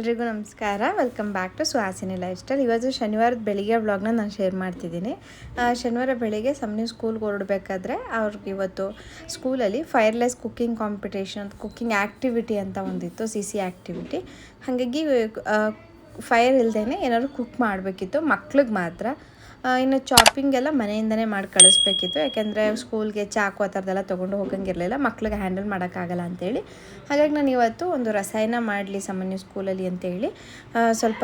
ಎಲ್ರಿಗೂ ನಮಸ್ಕಾರ. Welcome back to Suhasini lifestyle ಇವತ್ತು ಶನಿವಾರದ ಬೆಳಿಗ್ಗೆ ವ್ಲಾಗ್ನ ನಾನು ಶೇರ್ ಮಾಡ್ತಿದ್ದೀನಿ. ಶನಿವಾರ ಬೆಳಿಗ್ಗೆ ಸಮ್ನಿ ಸ್ಕೂಲ್ಗೆ ಹೊರಡಬೇಕಾದ್ರೆ ಅವ್ರಿಗೆ ಇವತ್ತು ಸ್ಕೂಲಲ್ಲಿ fireless cooking competition cooking activity ಅಂತ ಒಂದಿತ್ತು ಸಿ ಸಿ ಆ್ಯಕ್ಟಿವಿಟಿ ಹಾಗಾಗಿ ಫೈರ್ ಇಲ್ದೇ ಏನಾದ್ರು ಕುಕ್ ಮಾಡಬೇಕಿತ್ತು. ಮಕ್ಳಿಗೆ ಮಾತ್ರ. ಇನ್ನು ಚಾಪಿಂಗ್ ಎಲ್ಲ ಮನೆಯಿಂದನೇ ಮಾಡಿ ಕಳಿಸ್ಬೇಕಿತ್ತು. ಯಾಕೆಂದರೆ ಸ್ಕೂಲ್ಗೆ ಚಾಕು ಆ ಥರದ್ದೆಲ್ಲ ತೊಗೊಂಡು ಹೋಗಂಗಿರಲಿಲ್ಲ. ಮಕ್ಳಿಗೆ ಹ್ಯಾಂಡಲ್ ಮಾಡೋಕ್ಕಾಗಲ್ಲ ಅಂತೇಳಿ. ಹಾಗಾಗಿ ನಾನು ಇವತ್ತು ಒಂದು ರಸಾಯನ ಮಾಡಲಿ ಸಾಮಾನ್ಯ ಸ್ಕೂಲಲ್ಲಿ ಅಂತೇಳಿ ಆ, ಸ್ವಲ್ಪ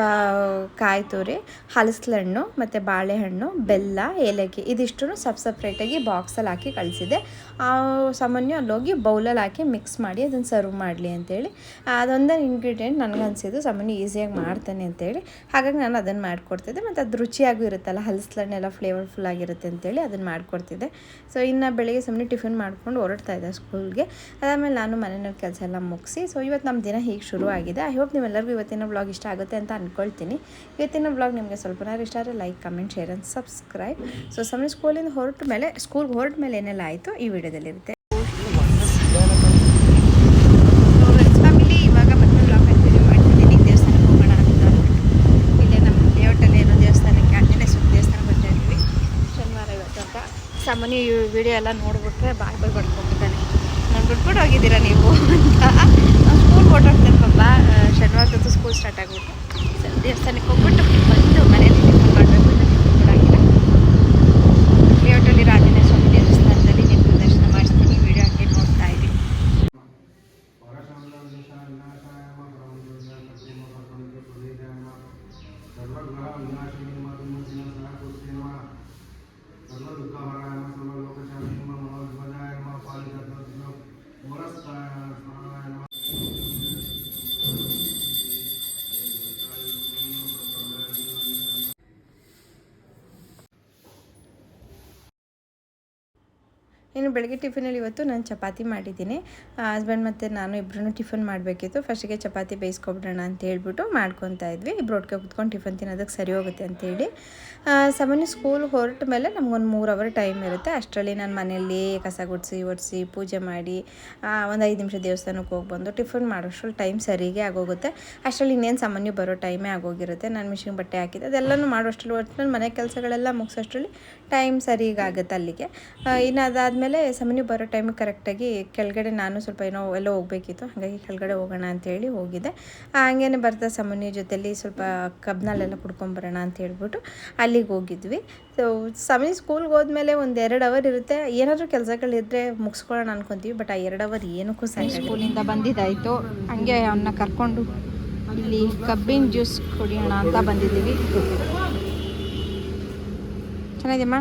ಕಾಯಿ ತುರಿ ಹಲಸಲಣ್ಣು ಮತ್ತು ಬಾಳೆಹಣ್ಣು ಬೆಲ್ಲ ಏಲಕ್ಕಿ ಇದಿಷ್ಟು ಸಪ್ ಸಪ್ರೇಟಾಗಿ ಬಾಕ್ಸಲ್ಲಿ ಹಾಕಿ ಕಳಿಸಿದೆ ಸಾಮಾನ್ಯ ಅಲ್ಲೋಗಿ ಬೌಲಲ್ಲಿ ಹಾಕಿ ಮಿಕ್ಸ್ ಮಾಡಿ ಅದನ್ನು ಸರ್ವ್ ಮಾಡಲಿ ಅಂತೇಳಿ. ಅದೊಂದೇ ಇಂಗ್ರೀಡಿಯೆಂಟ್ ನನಗನ್ಸಿದ್ದು. ಸಾಮಾನ್ಯ ಈಸಿಯಾಗಿ ಮಾಡ್ತಾನೆ ಅಂತೇಳಿ. ಹಾಗಾಗಿ ನಾನು ಅದನ್ನು ಮಾಡಿಕೊಡ್ತಿದ್ದೆ. ಮತ್ತು ಅದು ರುಚಿಯಾಗೂ ಇರುತ್ತಲ್ಲ ಹಲಸಲಣ್ಣೆಲ್ಲ ಫ್ಲೇವರ್ಫುಲ್ ಆಗಿರುತ್ತೆ ಅಂತೇಳಿ ಅದನ್ನು ಮಾಡಿಕೊಡ್ತಿದ್ದೆ. ಸೊ ಇನ್ನು ಬೆಳಗ್ಗೆ ಸುಮ್ಮನೆ ಟಿಫಿನ್ ಮಾಡ್ಕೊಂಡು ಹೊರಡ್ತಾ ಇದ್ದೆ ಸ್ಕೂಲ್ಗೆ ಅದಾದಮೇಲೆ ನಾನು ಮನೆಯ ಕೆಲಸ ಎಲ್ಲ ಮುಗಿಸಿ ಸೊ ಇವತ್ತು ನಮ್ಮ ದಿನ ಹೀಗೆ ಶುರು ಆಗಿದೆ. ಐ ಹೋಪ್ ನಿಮ್ಮೆಲ್ಲರಿಗೂ ಇವತ್ತಿನ ಬ್ಲಾಗ್ ಇಷ್ಟ ಆಗುತ್ತೆ ಅಂತ ಅಂದ್ಕೊಳ್ತೀನಿ ಇವತ್ತಿನ ಬ್ಲಾಗ್ ನಿಮಗೆ ಸ್ವಲ್ಪನಾರು ಇಷ್ಟ ಆದರೆ like comment share and subscribe so ಸಮಯ ಸ್ಕೂಲಿಂದ ಹೊರಟ ಮೇಲೆ ಸ್ಕೂಲ್ಗೆ ಹೊರಟ ಮೇಲೆ ಏನೆಲ್ಲ ಆಯಿತು ಈ ವಿಡಿಯೋದಲ್ಲಿರುತ್ತೆ ಫ್ಯಾಮಿಲಿ ಇವಾಗ ಮತ್ತೆ ಬ್ಲಾಗ್ ಕಂಟಿನ್ಯೂ ಮಾಡ್ತಿದ್ದೀನಿ ದೇವಸ್ಥಾನಕ್ಕೆ ಹೋಗೋಣ ಅಂತ ಇಲ್ಲೇ ನಮ್ಮ ಲೇಔಟಲ್ಲಿ ಏನೋ ದೇವಸ್ಥಾನಕ್ಕೆ ಆಂಜನೇಯ ಸ್ವಾಮಿ ದೇವಸ್ಥಾನಕ್ಕೆ ಬರ್ತಾ ಇದ್ವಿ ಶನಿವಾರ ಇವತ್ತು ಅಂತ ಸಾಮಾನ್ಯ ಈ ವಿಡಿಯೋ ಎಲ್ಲ ನೋಡ್ಬಿಟ್ರೆ ಬಾಯ್ ಬಾಯ್ ಬಡ್ಕೊಂಡ್ಬಿಡ್ತಾನೆ. ನಾನು ಬಿಟ್ಬಿಟ್ಟು ಹೋಗಿದ್ದೀರಾ ನೀವು ಅಂತ. ಸ್ಕೂಲ್ ಹೊರಟೋಗ್ತೇನೆ ಪಾಪ ಶನಿವಾರದಂತೂ ಸ್ಕೂಲ್ ಸ್ಟಾರ್ಟ್ ಆಗ್ಬಿಟ್ಟು ದೇವಸ್ಥಾನಕ್ಕೆ ಹೋಗ್ಬಿಟ್ಟು ಬಂದು ಮನೆಯಲ್ಲಿ ಟಿಫನ್ ಮಾಡಬೇಕು ಅಂತ ಟಿಫನ್ ಕೊಡಾಗಿಲ್ಲ ಲೇಔಟಲ್ಲಿ ಆಂಜನೇಯ ಸ್ವಾಮಿ ದೇವಸ್ಥಾನದಲ್ಲಿ ನಿಮ್ಗೆ ದರ್ಶನ ಮಾಡಿಸ್ತೀನಿ ವಿಡಿಯೋ ಹಂಗೆ ನೋಡ್ತಾ ಇದ್ದೀನಿ ಇನ್ನು ಬೆಳಗ್ಗೆ ಟಿಫಿನಲ್ಲಿ ಇವತ್ತು ನಾನು ಚಪಾತಿ ಮಾಡಿದ್ದೀನಿ. ಹಸ್ಬೆಂಡ್ ಮತ್ತು ನಾನು ಇಬ್ಬರೂ ಟಿಫನ್ ಮಾಡಬೇಕಿತ್ತು. ಫಸ್ಟಿಗೆ ಚಪಾತಿ ಬೇಯಿಸ್ಕೊಬಿಡೋಣ ಅಂತ ಹೇಳ್ಬಿಟ್ಟು ಮಾಡ್ಕೊತಾ ಇದ್ವಿ. ಇಬ್ಬರು ಒಟ್ಟಿಗೆ ಕುತ್ಕೊಂಡು ಟಿಫನ್ ತಿನ್ನೋದಕ್ಕೆ ಸರಿ ಹೋಗುತ್ತೆ ಅಂತೇಳಿ ಸಾಮಾನ್ಯ ಸ್ಕೂಲ್ ಹೊರಟ ಮೇಲೆ ನಮಗೊಂದು ಮೂರು ಅವರ್ ಟೈಮ್ ಇರುತ್ತೆ. ಅಷ್ಟರಲ್ಲಿ ನಾನು ಮನೆಯಲ್ಲಿ ಕಸ ಗುಡಿಸಿ, ಒಡಿಸಿ, ಪೂಜೆ ಮಾಡಿ ಒಂದು ಐದು ನಿಮಿಷ ದೇವಸ್ಥಾನಕ್ಕೆ ಹೋಗ್ಬಂದು ಟಿಫನ್ ಮಾಡೋಷ್ಟ್ರಲ್ಲಿ ಟೈಮ್ ಸರಿಗೆ ಆಗೋಗುತ್ತೆ. ಅಷ್ಟರಲ್ಲಿ ಇನ್ನೇನು ಸಾಮಾನ್ಯ ಬರೋ ಟೈಮೇ ಆಗೋಗಿರುತ್ತೆ. ನಾನು ಮಿಷಿನ್ ಬಟ್ಟೆ ಹಾಕಿದ್ದೆ. ಅದೆಲ್ಲನೂ ಮಾಡೋಷ್ಟರಲ್ಲಿ ಒಟ್ಟಿನಲ್ಲಿ ಮನೆ ಕೆಲಸಗಳೆಲ್ಲ ಮುಗಿಸೋಷ್ಟ್ರಲ್ಲಿ ಟೈಮ್ ಸರಿಗಾಗುತ್ತೆ ಅಲ್ಲಿಗೆ. ಇನ್ನು ಅದಾದಮೇಲೆ ಸಾಮಾನ್ಯ ಬರೋ ಟೈಮಿಗೆ ಕರೆಕ್ಟಾಗಿ ಕೆಳಗಡೆ ನಾನು ಸ್ವಲ್ಪ ಏನೋ ಎಲ್ಲೋ ಹೋಗಬೇಕಿತ್ತು, ಹಾಗಾಗಿ ಕೆಳಗಡೆ ಹೋಗೋಣ ಅಂತೇಳಿ ಹೋಗಿದ್ದೆ. ಹಂಗೇನೆ ಬರ್ತಾ ಸಮನಿ ಜೊತೆಲಿ ಸ್ವಲ್ಪ ಕಬ್ನಲ್ಲೆಲ್ಲ ಕುಡ್ಕೊಂಬರೋಣ ಅಂತ ಹೇಳ್ಬಿಟ್ಟು ಅಲ್ಲಿಗೆ ಹೋಗಿದ್ವಿ. ಸೊ ಸಮನಿ ಸ್ಕೂಲ್ಗೆ ಹೋದ್ಮೇಲೆ ಒಂದು ಎರಡು ಅವರ್ ಇರುತ್ತೆ. ಏನಾದರೂ ಕೆಲಸಗಳಿದ್ರೆ ಮುಗಿಸ್ಕೊಳ್ಳೋಣ ಅನ್ಕೊತೀವಿ ಬಟ್ ಆ ಎರಡು ಅವರ್ ಏನಕ್ಕೂ ಸಾಕು ಸ್ಕೂಲಿಂದ ಬಂದಿದ್ದಾಯಿತು. ಹಂಗೆ ಅವನ್ನ ಕರ್ಕೊಂಡು ಇಲ್ಲಿ ಕಬ್ಬಿನ ಜ್ಯೂಸ್ ಕುಡಿಯೋಣ ಅಂತ ಬಂದಿದ್ದೀವಿ. ಚೆನ್ನಾಗಿದೆಯಮ್ಮ?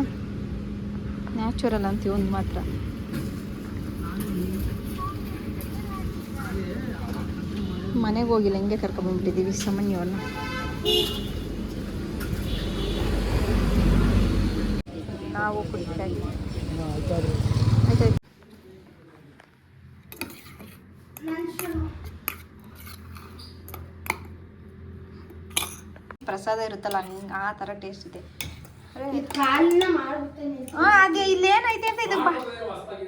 ನ್ಯಾಚುರಲ್ ಅಂತೀವಿ ಒಂದು ಮಾತ್ರ. ಮನೆಗೆ ಹೋಗಿಲ್ಲ, ಹಿಂಗೆ ಕರ್ಕೊಂಡ್ಬಂದ್ಬಿಟ್ಟಿದ್ದೀವಿ ಸಾಮಾನ್ಯವನ್ನ ನಾವು ಪ್ರಸಾದ ಇರುತ್ತಲ್ಲ, ಹಂಗೆ ಆ ಥರ ಟೇಸ್ಟ್ ಇದೆ. ಅಂತ.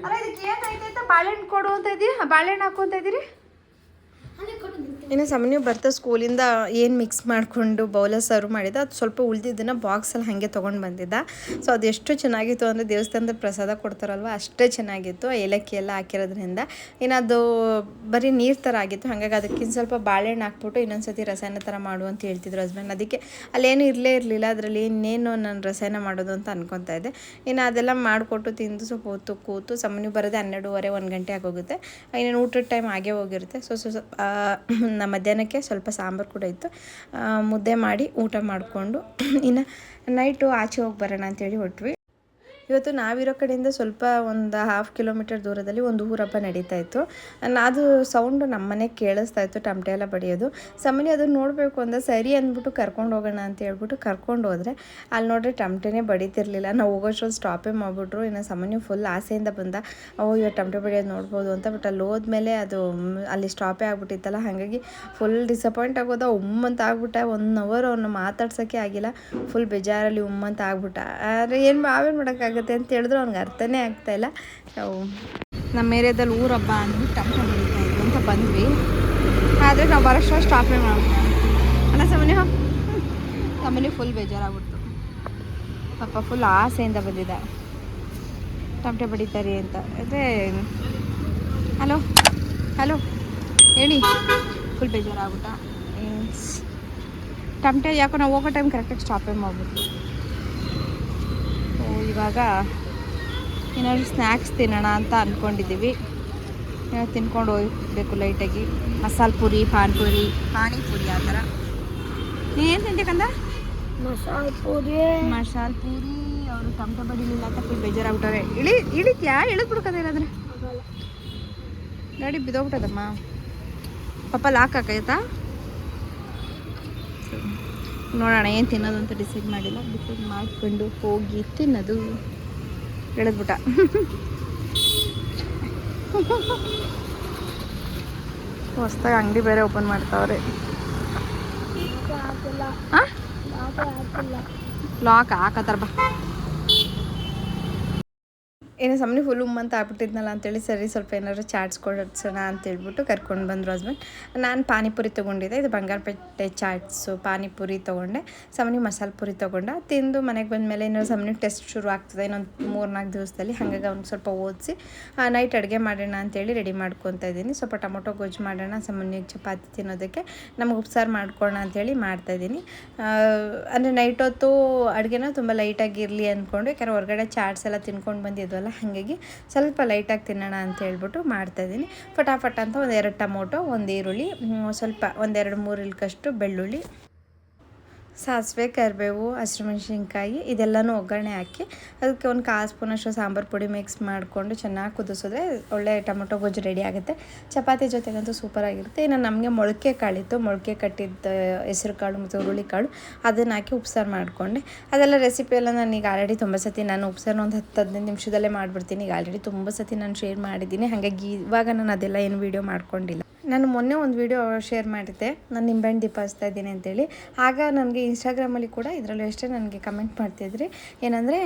ಅಲ್ಲ ಇದಕ್ಕೆ ಅಂತ ಬಾಳೆಹಣ್ಣು ಕೊಡು ಅಂತ ಇದೀಯ? ಬಾಳೆಹಣ್ಣು ಹಾಕುವಂತ ಇದೀರಿ? ಇನ್ನು ಸಾಮಾನ್ಯ ಬರ್ತಾ ಸ್ಕೂಲಿಂದ ಏನು ಮಿಕ್ಸ್ ಮಾಡಿಕೊಂಡು ಬೌಲ ಸರ್ವ್ ಮಾಡಿದ ಅದು ಸ್ವಲ್ಪ ಉಳಿದಿದ್ದನ್ನು ಬಾಕ್ಸಲ್ಲಿ ಹಾಗೆ ತೊಗೊಂಡು ಬಂದಿದ್ದ. ಸೊ ಅದು ಎಷ್ಟು ಚೆನ್ನಾಗಿತ್ತು ಅಂದರೆ ದೇವಸ್ಥಾನದ ಪ್ರಸಾದ ಕೊಡ್ತಾರಲ್ವ, ಅಷ್ಟೇ ಚೆನ್ನಾಗಿತ್ತು. ಏಲಕ್ಕಿ ಎಲ್ಲ ಹಾಕಿರೋದ್ರಿಂದ. ಇನ್ನು ಅದು ಬರೀ ನೀರು ಥರ ಆಗಿತ್ತು, ಹಾಗಾಗಿ ಅದಕ್ಕಿಂತ ಸ್ವಲ್ಪ ಬಾಳೆಹಣ್ಣು ಹಾಕ್ಬಿಟ್ಟು ಇನ್ನೊಂದು ಸತಿ ರಸಾಯನ ಥರ ಮಾಡು ಅಂತ ಹೇಳ್ತಿದ್ರು ಹಸ್ಬೆಂಡ್ ಅದಕ್ಕೆ ಅಲ್ಲೇನು ಇರಲೇ ಇರಲಿಲ್ಲ, ಅದರಲ್ಲಿ ಇನ್ನೇನು ನಾನು ರಸಾಯನ ಮಾಡೋದು ಅಂತ ಅನ್ಕೊತಾ ಇದ್ದೆ. ಇನ್ನು ಅದೆಲ್ಲ ಮಾಡಿಕೊಟ್ಟು ತಿಂದು ಸ್ವಲ್ಪ ಹೊತ್ತು ಕೂತು, ಸಾಮಾನ್ಯ ಬರೋದೇ ಹನ್ನೆರಡುವರೆ, ಒಂದು ಗಂಟೆ ಆಗೋಗುತ್ತೆ. ಇನ್ನೇನು ಊಟದ ಟೈಮ್ ಆಗೇ ಹೋಗಿರುತ್ತೆ. ಸೊ ಸೊ ನಮ್ಮ ಮಧ್ಯಾಹ್ನಕ್ಕೆ ಸ್ವಲ್ಪ ಸಾಂಬಾರು ಕೂಡ ಇತ್ತು. ಮುದ್ದೆ ಮಾಡಿ ಊಟ ಮಾಡಿಕೊಂಡು ಇನ್ನು ನೈಟು ಆಚೆ ಹೋಗಿ ಬರೋಣ ಅಂತೇಳಿ ಹೊಟ್ವಿ. ಇವತ್ತು ನಾವಿರೋ ಕಡೆಯಿಂದ ಸ್ವಲ್ಪ ಒಂದು ಹಾಫ್ ಕಿಲೋಮೀಟರ್ ದೂರದಲ್ಲಿ ಒಂದು ಊರಬ್ಬ ನಡೀತಾ ಇತ್ತು. ಅದು ಸೌಂಡು ನಮ್ಮನೆ ಕೇಳಿಸ್ತಾ ಇತ್ತು, ಟಮಟೆ ಎಲ್ಲ ಬಡಿಯೋದು. ಸಾಮಾನ್ಯ ಅದನ್ನು ನೋಡಬೇಕು ಅಂದ, ಸರಿ ಅಂದ್ಬಿಟ್ಟು ಕರ್ಕೊಂಡು ಹೋಗೋಣ ಅಂತ ಹೇಳ್ಬಿಟ್ಟು ಕರ್ಕೊಂಡು ಹೋದರೆ, ಅಲ್ಲಿ ನೋಡ್ರಿ ಟಮಟೆನೇ ಬಡಿತಿರ್ಲಿಲ್ಲ. ನಾವು ಹೋಗೋಷ್ಟ್ರಲ್ಲಿ ಸ್ಟಾಪೇ ಮಾಡಿಬಿಟ್ರು. ಇನ್ನು ಸಾಮಾನ್ಯ ಫುಲ್ ಆಸೆಯಿಂದ ಬಂದ ಓ ಇವಾಗ ಟಮಟೆ ಬಡಿಯೋದು ನೋಡ್ಬೋದು ಅಂತ ಬಟ್ ಅಲ್ಲಿ ಹೋದ್ಮೇಲೆ ಅದು, ಅಲ್ಲಿ ಸ್ಟಾಪೇ ಆಗಿಬಿಟ್ಟಿತ್ತಲ್ಲ, ಹಾಗಾಗಿ ಫುಲ್ ಡಿಸಪಾಯಿಂಟ್ ಆಗೋದ, ಉಮ್ಮಂತ ಆಗ್ಬಿಟ್ಟ. ಒನ್ ಅವರ್ ಅವ್ರನ್ನ ಮಾತಾಡ್ಸೋಕ್ಕೆ ಆಗಿಲ್ಲ. ಫುಲ್ ಬೇಜಾರಲ್ಲಿ ಉಮ್ಮಂತ ಆಗ್ಬಿಟ್ಟ. ಆದರೆ ಏನು, ನಾವೇನು ಮಾಡೋಕ್ಕಾಗುತ್ತೆ ಅಂತ ಹೇಳಿದ್ರು, ಅವ್ನಿಗೆ ಅರ್ಥನೇ ಆಗ್ತಾಯಿಲ್ಲ ನಾವು ನಮ್ಮ ಏರಿಯಾದಲ್ಲಿ ಊರಬ್ಬ ಅಂದ್ಬಿಟ್ಟು ಟಮಟೆ ಬೆಳೀತಾ ಅಂತ ಬಂದ್ವಿ. ಆದರೆ ನಾವು ಬರೋಷ್ಟು ಸ್ಟಾಪೇ ಮಾಡ್ಬಿಟ್ಟು ಸಮನ್ಯು ಸಮನ್ಯು ಫುಲ್ ಬೇಜಾರಾಗ್ಬಿಡ್ತು. ಪಾಪ ಫುಲ್ ಆಸೆಯಿಂದ ಬಂದಿದ್ದ. ಟಮಟೆ ಬಡಿತಾರೆ ಅಂತ. ಅದೇ ಹಲೋ ಹಲೋ, ಹೇಳಿ. ಫುಲ್ ಬೇಜಾರಾಗ್ಬಿಟ್ಟ. ಟಮಟೆ ಯಾಕೋ ನಾವು ಹೋಗೋ ಟೈಮ್ ಕರೆಕ್ಟಾಗಿ ಸ್ಟಾಪೇ ಮಾಡ್ಬಿಟ್ಟು ಇವಾಗ ಏನಾದ್ರು ಸ್ನ್ಯಾಕ್ಸ್ ತಿನ್ನೋಣ ಅಂತ ಅಂದ್ಕೊಂಡಿದ್ದೀವಿ ತಿನ್ಕೊಂಡು ಹೋಗ್ಬೇಕು ಲೈಟಾಗಿ ಮಸಾಲೆ ಪುರಿ ಪಾನಿಪುರಿ ಪಾನಿಪುರಿ ಆ ಥರ. ಏನು ತಿಂತೆ ಕಂದ? ಮಸಾಲೆ ಪೂರಿ. ಮಸಾಲೆ ಪೂರಿ. ಅವರು ತಮಟ ಬಡಿಲಿಲ್ಲ ಅಂತ ಫುಲ್ ಬೇಜಾರಾಗ್ಬಿಟ್ಟವ್ರೆ. ಇಳಿ ಇಳಿತ್ಯಾ? ಇಳಿದ್ ಬಿಡ್ಕದ ಇಲ್ಲಾಂದ್ರೆ ಗಾಡಿ ಬಿದ್ದೋಗ್ಬಿಟ್ಟದಮ್ಮ. ಪಾಪ ಲಾಕ್ ಹಾಕೈತಾ? ನೋಡೋಣ ಏನು ತಿನ್ನೋದು ಅಂತ ಡಿಸೈಡ್ ಮಾಡಿಲ್ಲ. ಡಿಸೈಡ್ ಮಾಡಿಕೊಂಡು ಹೋಗಿ ತಿನ್ನೋದು. ಎಳೆದ್ಬಿಟ್ಟ. ಹೊಸ್ದಾಗಿ ಅಂಗಡಿ ಬೇರೆ ಓಪನ್ ಮಾಡ್ತಾವ್ರೆ. ಲಾಕ್ ಹಾಕತ್ತಾರ ಬಾ. ಏನೋ ಸಮನೆ ಫುಲ್ ಉಮ್ ಅಂತ ಆಗ್ಬಿಟ್ಟಿದ್ನಲ್ಲ ಅಂತೇಳಿ ಸರಿ ಸ್ವಲ್ಪ ಏನಾದ್ರು ಚಾಟ್ಸ್ ಕೊಡ್ಸೋಣ ಅಂತೇಳ್ಬಿಟ್ಟು ಕರ್ಕೊಂಡು ಬಂದರು ಹಸ್ಬೆಂಡ್ ನಾನು ಪಾನಿಪುರಿ ತೊಗೊಂಡಿದ್ದೆ, ಇದು ಬಂಗಾರಪೇಟೆ ಚಾಟ್ಸು, ಪಾನಿಪುರಿ ತೊಗೊಂಡೆ ಸಮನಿ ಮಸಾಲೆ ಪುರಿ ತೊಗೊಂಡೆ. ತಿಂದು ಮನೆಗೆ ಬಂದಮೇಲೆ ಏನಾದ್ರು ಸಮನಿ ಟೆಸ್ಟ್ ಶುರು ಆಗ್ತದೆ, ಇನ್ನೊಂದು ಮೂರು ನಾಲ್ಕು ದಿವಸದಲ್ಲಿ. ಹಾಗಾಗಿ ಅವ್ನಿಗೆ ಸ್ವಲ್ಪ ಓದಿಸಿ ನೈಟ್ ಅಡುಗೆ ಮಾಡೋಣ ಅಂತೇಳಿ ರೆಡಿ ಮಾಡ್ಕೊತಾ ಇದ್ದೀನಿ. ಸ್ವಲ್ಪ ಟೊಮೊಟೊ ಗೊಜ್ಜು ಮಾಡೋಣ ಸಮನಿಗೆ ಚಪಾತಿ ತಿನ್ನೋದಕ್ಕೆ. ನಮ್ಗೆ ಉಪ್ಸಾರು ಮಾಡ್ಕೊಳ್ಳೋಣ ಅಂತೇಳಿ ಮಾಡ್ತಾಯಿದ್ದೀನಿ ಅಂದರೆ ನೈಟ್ ಹೊತ್ತು ಅಡುಗೆನ ತುಂಬ ಲೈಟಾಗಿರಲಿ ಅಂದ್ಕೊಂಡು ಯಾಕಂದ್ರೆ ಹೊರಗಡೆ ಚಾಟ್ಸ್ ಎಲ್ಲ ತಿನ್ಕೊಂಡು ಬಂದಿದ್ವಲ್ಲ ಹಾಗಾಗಿ ಸ್ವಲ್ಪ ಲೈಟಾಗಿ ತಿನ್ನೋಣ ಅಂತ ಹೇಳ್ಬಿಟ್ಟು ಮಾಡ್ತಾಯಿದ್ದೀನಿ ಫಟಾಫಟ್ ಅಂತ ಒಂದೆರಡು ಟೊಮೊಟೊ, ಒಂದು ಈರುಳ್ಳಿ ಸ್ವಲ್ಪ ಒಂದೆರಡು ಮೂರು ಇಲ್ಕಷ್ಟು ಬೆಳ್ಳುಳ್ಳಿ ಸಾಸಿವೆ, ಕರಿಬೇವು ಹಸಿಮೆಣ್ಸಿನ್ಕಾಯಿ ಇದೆಲ್ಲನೂ ಒಗ್ಗರಣೆ ಹಾಕಿ ಅದಕ್ಕೆ ಒಂದು ಕಾಲು ಸ್ಪೂನಷ್ಟು ಸಾಂಬಾರು ಪುಡಿ ಮಿಕ್ಸ್ ಮಾಡಿಕೊಂಡು ಚೆನ್ನಾಗಿ ಕುದಿಸಿದ್ರೆ ಒಳ್ಳೆ ಟೊಮೊಟೊ ಗೊಜ್ಜು ರೆಡಿ ಆಗುತ್ತೆ. ಚಪಾತಿ ಜೊತೆಗಂತೂ ಸೂಪರಾಗಿರುತ್ತೆ ಇನ್ನು ನಮಗೆ ಮೊಳಕೆ ಕಾಳಿತ್ತು ಮೊಳಕೆ ಕಟ್ಟಿದ್ದ ಹೆಸರು ಕಾಳು ಮತ್ತು ಹುರುಳಿ ಕಾಳು ಅದನ್ನು ಹಾಕಿ ಉಪ್ಸಾರು ಮಾಡಿಕೊಂಡೆ. ಅದೆಲ್ಲ ರೆಸಿಪಿ ಎಲ್ಲ ನಾನು ಈಗ ಆಲ್ರೆಡಿ ತುಂಬ ಸತಿ ನಾನು ಉಪ್ಸಾರು ಒಂದು ಹತ್ತು, ಹದಿನೈದು ನಿಮಿಷದಲ್ಲೇ ಮಾಡಿಬಿಡ್ತೀನಿ. ಈಗ ಆಲ್ರೆಡಿ ತುಂಬ ಸತಿ ನಾನು ಶೇರ್ ಮಾಡಿದ್ದೀನಿ. ಹಾಗಾಗಿ ಇವಾಗ ನಾನು ಅದೆಲ್ಲ ಏನು ವೀಡಿಯೋ ಮಾಡ್ಕೊಂಡಿಲ್ಲ. ನಾನು ಮೊನ್ನೆ ಒಂದು ವಿಡಿಯೋ ಶೇರ್ ಮಾಡಿದ್ದೆ. ನಾನು ನಿಂಬೆಹಣ್ಣು ದೀಪ ಹಚ್ತಾ ಇದ್ದೀನಿ ಅಂತೇಳಿ. ಆಗ ನನಗೆ ಇನ್ಸ್ಟಾಗ್ರಾಮಲ್ಲಿ ಕೂಡ ಇದರಲ್ಲೂ ಅಷ್ಟೇ ನನಗೆ ಕಮೆಂಟ್ ಮಾಡ್ತಿದ್ರಿ. ಏನಂದರೆ,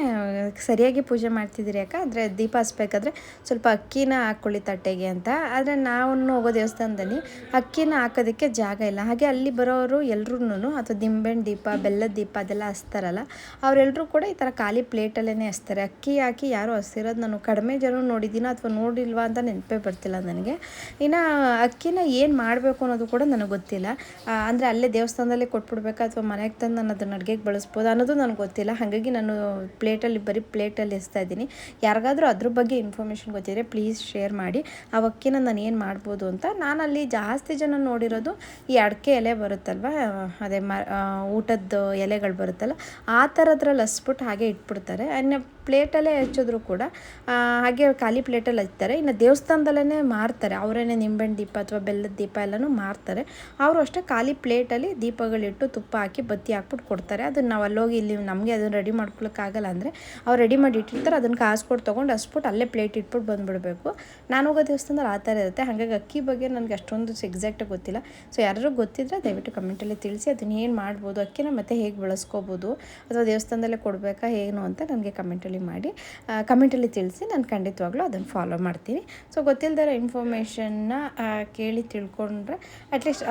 ಸರಿಯಾಗಿ ಪೂಜೆ ಮಾಡ್ತಿದ್ದೀರಿ ಯಾಕೆ ಅಂದರೆ ದೀಪ ಹಚ್ಬೇಕಾದ್ರೆ ಸ್ವಲ್ಪ ಅಕ್ಕಿನ ಹಾಕ್ಕೊಳ್ಳಿ ತಟ್ಟೆಗೆ ಅಂತ. ಆದರೆ ನಾವು ಹೋಗೋ ದೇವಸ್ಥಾನದಲ್ಲಿ ಅಕ್ಕಿನ ಹಾಕೋದಕ್ಕೆ ಜಾಗ ಇಲ್ಲ. ಹಾಗೆ ಅಲ್ಲಿ ಬರೋರು ಎಲ್ರೂ ಅಥವಾ ನಿಂಬೆಹಣ್ಣು ದೀಪ, ಬೆಲ್ಲದ ದೀಪ ಅದೆಲ್ಲ ಹಚ್ತಾರಲ್ಲ ಅವರೆಲ್ಲರೂ ಕೂಡ ಈ ಥರ ಖಾಲಿ ಪ್ಲೇಟಲ್ಲೇ ಹಚ್ತಾರೆ ಅಕ್ಕಿ ಹಾಕಿ ಯಾರು ಹಸಿರೋದು ನಾನು ಕಡಿಮೆ ಜನ ನೋಡಿದ್ದೀನೋ ಅಥವಾ ನೋಡಿಲ್ವಾ ಅಂತ ನೆನಪೇ ಬರ್ತಿಲ್ಲ ನನಗೆ. ಇನ್ನು ಅಕ್ಕಿನ ಏನು ಮಾಡಬೇಕು ಅನ್ನೋದು ಕೂಡ ನನಗೆ ಗೊತ್ತಿಲ್ಲ. ಅಂದರೆ ಅಲ್ಲೇ ದೇವಸ್ಥಾನದಲ್ಲೇ ಕೊಟ್ಬಿಡ್ಬೇಕಾ ಅಥವಾ ಮನೆಗೆ ತಂದು ನಾನು ಅದನ್ನು ಅಡುಗೆಗೆ ಬಳಸ್ಬೋದು ಅನ್ನೋದು ನನಗೆ ಗೊತ್ತಿಲ್ಲ. ಹಾಗಾಗಿ ನಾನು ಪ್ಲೇಟಲ್ಲಿ ಬರೀ ಪ್ಲೇಟಲ್ಲಿ ಎಸ್ತಾ ಇದ್ದೀನಿ. ಯಾರಿಗಾದರೂ ಅದ್ರ ಬಗ್ಗೆ ಇನ್ಫಾರ್ಮೇಷನ್ ಗೊತ್ತಿದ್ರೆ ಪ್ಲೀಸ್ ಶೇರ್ ಮಾಡಿ. ಆ ಅಕ್ಕಿನ ನಾನು ಏನು ಮಾಡ್ಬೋದು ಅಂತ ನಾನಲ್ಲಿ ಜಾಸ್ತಿ ಜನ ನೋಡಿರೋದು ಈ ಅಡಿಕೆ ಎಲೆ ಬರುತ್ತಲ್ವ? ಅದೇ ಮ ಊಟದ ಎಲೆಗಳು ಬರುತ್ತಲ್ಲ, ಆ ಥರದ್ರಲ್ಲಿ ಹಸ್ಬಿಟ್ಟು ಹಾಗೆ ಇಟ್ಬಿಡ್ತಾರೆ. ಇನ್ನು ಪ್ಲೇಟಲ್ಲೇ ಹಚ್ಚಿದ್ರು ಕೂಡ ಹಾಗೆ ಖಾಲಿ ಪ್ಲೇಟಲ್ಲಿ ಹಚ್ತಾರೆ. ಇನ್ನು ದೇವಸ್ಥಾನದಲ್ಲೇ ಮಾರ್ತಾರೆ. ಅವರೇನೆ ನಿಂಬೆಹಣ್ಣು ದೀಪ ಅಥವಾ ಬೆಲ್ಲದ ದೀಪ ಎಲ್ಲನೂ ಮಾರ್ತಾರೆ. ಅವರು ಅಷ್ಟೇ ಖಾಲಿ ಪ್ಲೇಟಲ್ಲಿ ದೀಪಗಳಿಟ್ಟು ತುಪ್ಪ ಹಾಕಿ ಬತ್ತಿ ಹಾಕ್ಬಿಟ್ಟು ಕೊಡ್ತಾರೆ. ಅದನ್ನು ನಾವು ಅಲ್ಲೋಗಿ ಇಲ್ಲಿ ನಮಗೆ ಅದನ್ನು ರೆಡಿ ಮಾಡ್ಕೊಳಕ್ಕಾಗಲ್ಲ ಅಂದರೆ ಅವ್ರು ರೆಡಿ ಮಾಡಿ ಇಟ್ಟಿರ್ತಾರೆ. ಅದನ್ನು ಕಾಸು ಕೊಟ್ಟು ತೊಗೊಂಡು ಹಸ್ಬಿಟ್ಟು ಅಲ್ಲೇ ಪ್ಲೇಟ್ ಇಟ್ಬಿಟ್ಟು ಬಂದುಬಿಡಬೇಕು. ನಾನು ಹೋಗೋ ದೇವಸ್ಥಾನದಲ್ಲಿ ಆ ಥರ ಇರುತ್ತೆ. ಹಾಗಾಗಿ ಅಕ್ಕಿ ಬಗ್ಗೆ ನನಗೆ ಅಷ್ಟೊಂದು ಎಕ್ಸಾಕ್ಟಾಗಿ ಗೊತ್ತಿಲ್ಲ. ಸೊ ಯಾರು ಗೊತ್ತಿದ್ರೆ ದಯವಿಟ್ಟು ಕಮೆಂಟಲ್ಲಿ ತಿಳಿಸಿ. ಅದನ್ನು ಏನು ಮಾಡ್ಬೋದು, ಅಕ್ಕಿನ ಮತ್ತೆ ಹೇಗೆ ಬಳಸ್ಕೋಬೋದು ಅಥವಾ ದೇವಸ್ಥಾನದಲ್ಲೇ ಕೊಡಬೇಕಾ, ಏನು ಅಂತ ನನಗೆ ಕಮೆಂಟಲ್ಲಿ ಮಾಡಿ ಕಮೆಂಟಲ್ಲಿ ತಿಳಿಸಿ ನಾನು ಖಂಡಿತವಾಗ್ಲೂ ಅದನ್ನು ಫಾಲೋ ಮಾಡ್ತೀನಿ. ಸೊ ಗೊತ್ತಿಲ್ಲದಿರೋ ಇನ್ಫಾರ್ಮೇಷನ್ನ ಕೇಳಿ ತಿಳ್ಕೊಂಡ್ರೆ ಅಟ್ಲೀಸ್ಟ್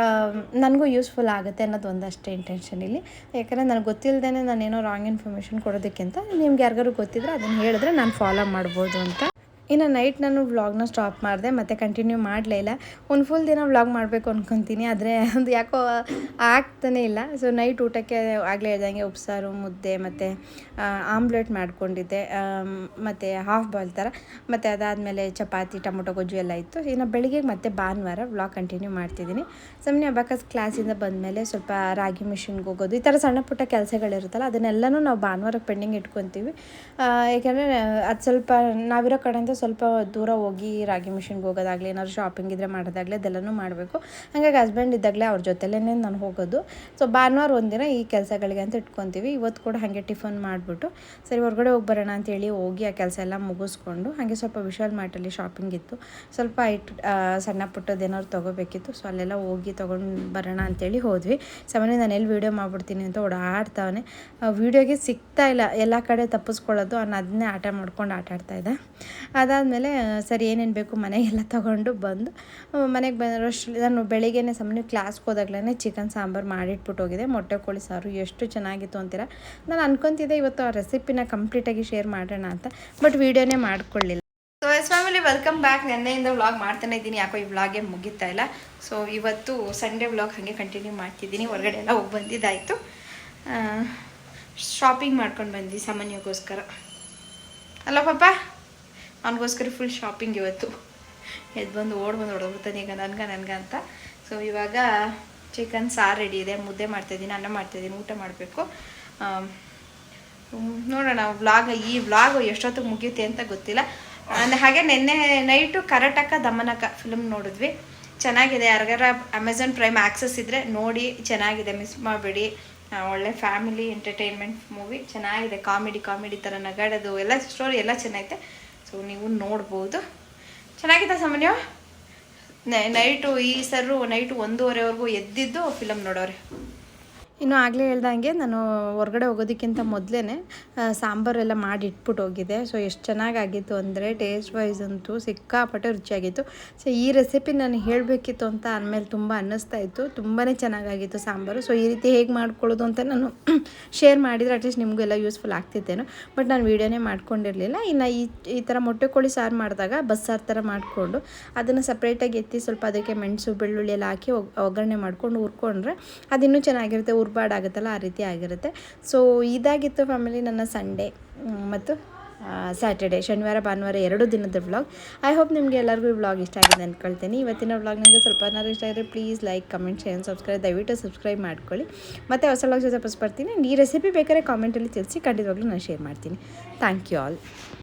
ನನಗೂ ಯೂಸ್ಫುಲ್ ಆಗುತ್ತೆ ಅನ್ನೋದು ಒಂದಷ್ಟೇ ಇಂಟೆನ್ಷನ್ ಇಲ್ಲಿ. ಯಾಕಂದರೆ ನನಗೆ ಗೊತ್ತಿಲ್ಲದೇ ನಾನೇನೋ ರಾಂಗ್ ಇನ್ಫಾರ್ಮೇಷನ್ ಕೊಡೋದಕ್ಕಿಂತ ನಿಮ್ಗೆ ಯಾರಿಗಾರು ಗೊತ್ತಿದ್ರೆ ಅದನ್ನು ಹೇಳಿದ್ರೆ ನಾನು ಫಾಲೋ ಮಾಡ್ಬೋದು ಅಂತ ಇನ್ನು ನೈಟ್ ನಾನು ವ್ಲಾಗ್ನ ಸ್ಟಾಪ್ ಮಾಡಿದೆ, ಮತ್ತು ಕಂಟಿನ್ಯೂ ಮಾಡಲೇ ಇಲ್ಲ. ಒಂದು ಫುಲ್ ದಿನ ವ್ಲಾಗ್ ಮಾಡಬೇಕು ಅಂದ್ಕೊತೀನಿ ಆದರೆ ಅದು ಯಾಕೋ ಆಗ್ತಾನೇ ಇಲ್ಲ. ಸೊ ನೈಟ್ ಊಟಕ್ಕೆ ಆಗಲೇ ಹೇಳ್ದಂಗೆ ಉಪ್ಸಾರು, ಮುದ್ದೆ, ಮತ್ತು ಆಮ್ಲೆಟ್ ಮಾಡ್ಕೊಂಡಿದ್ದೆ. ಮತ್ತು ಹಾಫ್ ಬಾಯ್ಲ್ ಥರ ಮತ್ತು ಅದಾದಮೇಲೆ ಚಪಾತಿ, ಟೊಮೊಟೊ, ಗೊಜ್ಜು ಎಲ್ಲ ಇತ್ತು. ಇನ್ನು ಬೆಳಿಗ್ಗೆ ಮತ್ತೆ ಭಾನುವಾರ ವ್ಲಾಗ್ ಕಂಟಿನ್ಯೂ ಮಾಡ್ತಿದ್ದೀನಿ. ಸುಮ್ಮನೆ ಅಬಾಕಸ್ ಕ್ಲಾಸಿಂದ ಬಂದಮೇಲೆ ಸ್ವಲ್ಪ ರಾಗಿ ಮಿಷಿನ್ಗೆ ಹೋಗೋದು, ಈ ಥರ ಸಣ್ಣ ಪುಟ್ಟ ಕೆಲಸಗಳಿರುತ್ತಲ್ಲ, ಅದನ್ನೆಲ್ಲನೂ ನಾವು ಭಾನುವಾರ ಪೆಂಡಿಂಗ್ ಇಟ್ಕೊತೀವಿ. ಏಕೆಂದರೆ ಅದು ಸ್ವಲ್ಪ ನಾವಿರೋ ಕಡೆಯಿಂದ ಸ್ವಲ್ಪ ದೂರ ಹೋಗಿ ರಾಗಿ ಮಿಷಿನ್ಗೆ ಹೋಗೋದಾಗಲಿ, ಏನಾದ್ರು ಶಾಪಿಂಗ್ ಇದ್ರೆ ಮಾಡೋದಾಗಲಿ, ಅದೆಲ್ಲನೂ ಮಾಡಬೇಕು. ಹಾಗಾಗಿ ಹಸ್ಬೆಂಡ್ ಇದ್ದಾಗಲೇ ಅವ್ರ ಜೊತೆಲೇ ನಾನು ಹೋಗೋದು. ಸೊ ಭಾನುವಾರ ಒಂದಿನ ಈ ಕೆಲಸಗಳಿಗೆ ಅಂತ ಇಟ್ಕೊತೀವಿ. ಇವತ್ತು ಕೂಡ ಹಾಗೆ ಟಿಫನ್ ಮಾಡಿಬಿಟ್ಟು, ಸರಿ ಹೊರಗಡೆ ಹೋಗಿ ಬರೋಣ ಅಂತೇಳಿ ಹೋಗಿ ಆ ಕೆಲಸ ಎಲ್ಲ ಮುಗಿಸ್ಕೊಂಡು, ಹಾಗೆ ಸ್ವಲ್ಪ ವಿಶಾಲ್ ಮಾರ್ಟಲ್ಲಿ ಶಾಪಿಂಗ್ ಇತ್ತು. ಸ್ವಲ್ಪ ಐಟ್ ಸಣ್ಣ ಪುಟ್ಟದ್ದು ಏನಾದ್ರು ತೊಗೋಬೇಕಿತ್ತು. ಸೊ ಅಲ್ಲೆಲ್ಲ ಹೋಗಿ ತೊಗೊಂಡು ಬರೋಣ ಅಂತೇಳಿ ಹೋದ್ವಿ. ಸಾಮಾನ್ಯ ನಾನು ಎಲ್ಲಿ ವೀಡಿಯೋ ಮಾಡ್ಬಿಡ್ತೀನಿ ಅಂತ ಓಡಾಡ್ತಾವನೆ. ವೀಡಿಯೋಗೆ ಸಿಗ್ತಾ ಇಲ್ಲ. ಎಲ್ಲ ಕಡೆ ತಪ್ಪಿಸ್ಕೊಳ್ಳೋದು ಅವ್ನು ಅದನ್ನೇ ಆಟ ಮಾಡ್ಕೊಂಡು ಆಟಾಡ್ತಾ ಇದ್ದೆ. ಅದಾದ ಅದಾದಮೇಲೆ ಸರಿ ಏನೇನು ಬೇಕು ಮನೆಗೆಲ್ಲ ತೊಗೊಂಡು ಬಂದು ಮನೆಗೆ ಬಂದರಷ್ಟು ನಾನು ಬೆಳಿಗ್ಗೆನೇ ಸಮನೆ ಕ್ಲಾಸ್ಗೆ ಹೋದಾಗಲೇ ಚಿಕನ್ ಸಾಂಬಾರು ಮಾಡಿಟ್ಬಿಟ್ಟು ಹೋಗಿದೆ ಮೊಟ್ಟೆ, ಕೋಳಿ, ಸಾರು ಎಷ್ಟು ಚೆನ್ನಾಗಿತ್ತು ಅಂತೀರ? ನಾನು ಅನ್ಕೊತಿದ್ದೆ ಇವತ್ತು ಆ ರೆಸಿಪಿನ ಕಂಪ್ಲೀಟಾಗಿ ಶೇರ್ ಮಾಡೋಣ ಅಂತ ಬಟ್ ವೀಡಿಯೋನೇ ಮಾಡ್ಕೊಳ್ಳಿಲ್ಲ. So S family welcome back ನೆನ್ನೆಯಿಂದ vlog ಮಾಡ್ತಾನೆ ಇದ್ದೀನಿ. ಯಾಕೋ ಈ ವ್ಲಾಗೇ ಮುಗಿತಾ ಇಲ್ಲ. ಸೊ ಇವತ್ತು ಸಂಡೇ ವ್ಲಾಗ್ ಹಾಗೆ ಕಂಟಿನ್ಯೂ ಮಾಡ್ತಿದ್ದೀನಿ. ಹೊರಗಡೆ ಎಲ್ಲ ಹೋಗಿ ಬಂದಿದ್ದಾಯಿತು. ಶಾಪಿಂಗ್ ಮಾಡ್ಕೊಂಡು ಬಂದ್ವಿ ಸಾಮಾನ್ಯಗೋಸ್ಕರ. ಅಲ್ಲ, ಪಾಪ? ಅವನಿಗೋಸ್ಕರ ಫುಲ್ ಶಾಪಿಂಗ್ ಇವತ್ತು. ಎದ್ದು ಬಂದು ಓಡ್ ಬಂದು ಹೊಡೋಗ್ಬಿಡ್ತಾನೆ ಈಗ ನನ್ಗೆ ನನ್ಗೆ ಅಂತ. ಸೊ ಇವಾಗ ಚಿಕನ್ ಸಾರು ರೆಡಿ ಇದೆ. ಮುದ್ದೆ ಮಾಡ್ತಾಯಿದ್ದೀನಿ ಅನ್ನ ಮಾಡ್ತಾಯಿದ್ದೀನಿ ಊಟ ಮಾಡಬೇಕು. ನೋಡೋಣ ವ್ಲಾಗ್ ಈ ವ್ಲಾಗ್ ಎಷ್ಟೊತ್ತಿಗೆ ಮುಗಿಯುತ್ತೆ ಅಂತ ಗೊತ್ತಿಲ್ಲ. ಅಂದ ಹಾಗೆ ನಿನ್ನೆ ನೈಟು ಕರಟಕ, ದಮನಕ ಫಿಲ್ಮ್ ನೋಡಿದ್ವಿ. ಚೆನ್ನಾಗಿದೆ. ಯಾರಿಗಾರ ಅಮೆಝಾನ್ ಪ್ರೈಮ್ ಆಕ್ಸಸ್ ಇದ್ದರೆ ನೋಡಿ, ಚೆನ್ನಾಗಿದೆ. ಮಿಸ್ ಮಾಡಬೇಡಿ. ಒಳ್ಳೆ ಫ್ಯಾಮಿಲಿ ಎಂಟರ್ಟೈನ್ಮೆಂಟ್ ಮೂವಿ ಚೆನ್ನಾಗಿದೆ. ಕಾಮಿಡಿ ಕಾಮಿಡಿ ಥರ ನಗಾಡೋದು, ಎಲ್ಲ ಸ್ಟೋರಿ ಎಲ್ಲ ಚೆನ್ನಾಗಿದೆ ಸೊ ನೀವು ನೋಡ್ಬೋದು. ಚೆನ್ನಾಗಿದೆ ಸಾಮಾನ್ಯ? ನೈಟು ಈ ಸರು ನೈಟು ಒಂದೂವರೆವರೆಗೂ ಎದ್ದಿದ್ದು ಫಿಲಮ್ ನೋಡೋರೆ. ಇನ್ನು ಆಗಲೇ ಹೇಳ್ದಂಗೆ ನಾನು ಹೊರಗಡೆ ಹೋಗೋದಕ್ಕಿಂತ ಮೊದಲೇ ಸಾಂಬಾರೆಲ್ಲ ಮಾಡಿ ಇಟ್ಬಿಟ್ಟು ಹೋಗಿದ್ದೆ. ಸೊ ಎಷ್ಟು ಚೆನ್ನಾಗಾಗಿತ್ತು ಅಂದರೆ ಟೇಸ್ಟ್ ವೈಸ್ ಅಂತೂ ಸಿಕ್ಕಾಪಟ್ಟೆ ರುಚಿಯಾಗಿತ್ತು. ಸೊ ಈ ರೆಸಿಪಿ ನಾನು ಹೇಳಬೇಕಿತ್ತು ಅಂತ ಅಂದಮೇಲೆ ತುಂಬ ಅನ್ನಿಸ್ತಾ ಇತ್ತು. ತುಂಬಾ ಚೆನ್ನಾಗಾಗಿತ್ತು ಸಾಂಬಾರು. ಸೊ ಈ ರೀತಿ ಹೇಗೆ ಮಾಡ್ಕೊಳ್ಳೋದು ಅಂತ ನಾನು ಶೇರ್ ಮಾಡಿದರೆ ಅಟ್ಲೀಸ್ಟ್ ನಿಮಗೆಲ್ಲ ಯೂಸ್ಫುಲ್ ಆಗ್ತಿತ್ತೇನು. ಬಟ್ ನಾನು ವೀಡಿಯೋನೇ ಮಾಡ್ಕೊಂಡಿರಲಿಲ್ಲ. ಇನ್ನು ಈ ಈ ಥರ ಮೊಟ್ಟೆ ಕೋಳಿ ಸಾರು ಮಾಡಿದಾಗ ಬಸ್ಸಾರು ಥರ ಮಾಡಿಕೊಂಡು ಅದನ್ನು ಸಪ್ರೇಟಾಗಿ ಎತ್ತಿ ಸ್ವಲ್ಪ ಅದಕ್ಕೆ ಮೆಣಸು, ಬೆಳ್ಳುಳ್ಳಿ ಎಲ್ಲ ಹಾಕಿ ಒಗ್- ಒಗ್ಗರಣೆ ಮಾಡ್ಕೊಂಡು ಹುರ್ಕೊಂಡ್ರೆ ಅದಿನ್ನೂ ಚೆನ್ನಾಗಿರುತ್ತೆ. ಉರ್ಬಾಡಾಗುತ್ತಲ್ಲ ಆ ರೀತಿ ಆಗಿರುತ್ತೆ. ಸೊ ಇದಾಗಿತ್ತು ಫ್ಯಾಮಿಲಿ ನನ್ನ ಸಂಡೇ ಮತ್ತು ಸ್ಯಾಟರ್ಡೆ ಶನಿವಾರ, ಭಾನುವಾರ ಎರಡು ದಿನದ ವ್ಲಾಗ್ ಐ ಹೋಪ್ ನಿಮಗೆ ಎಲ್ಲರಿಗೂ ಈ ವ್ಲಾಗ್ ಇಷ್ಟ ಆಗಿದೆ ಅಂದ್ಕೊಳ್ತೀನಿ ಇವತ್ತಿನ ವ್ಲಾಗ್ ನಿಮಗೆ ಸ್ವಲ್ಪ ಏನಾದ್ರು ಇಷ್ಟ ಆದರೆ please like comment share subscribe ದಯವಿಟ್ಟು ಸಬ್ಸ್ಕ್ರೈಬ್ ಮಾಡ್ಕೊಳ್ಳಿ. ಮತ್ತು ಹೊಸ ವ್ಲಾಗ್ ಜೊತೆ ಬರ್ತೀನಿ ಈ ರೆಸಿಪಿ ಬೇಕಾದ್ರೆ ಕಾಮೆಂಟಲ್ಲಿ ತಿಳಿಸಿ ಖಂಡಿತವಾಗ್ಲೂ ನಾನು ಶೇರ್ ಮಾಡ್ತೀನಿ. Thank you all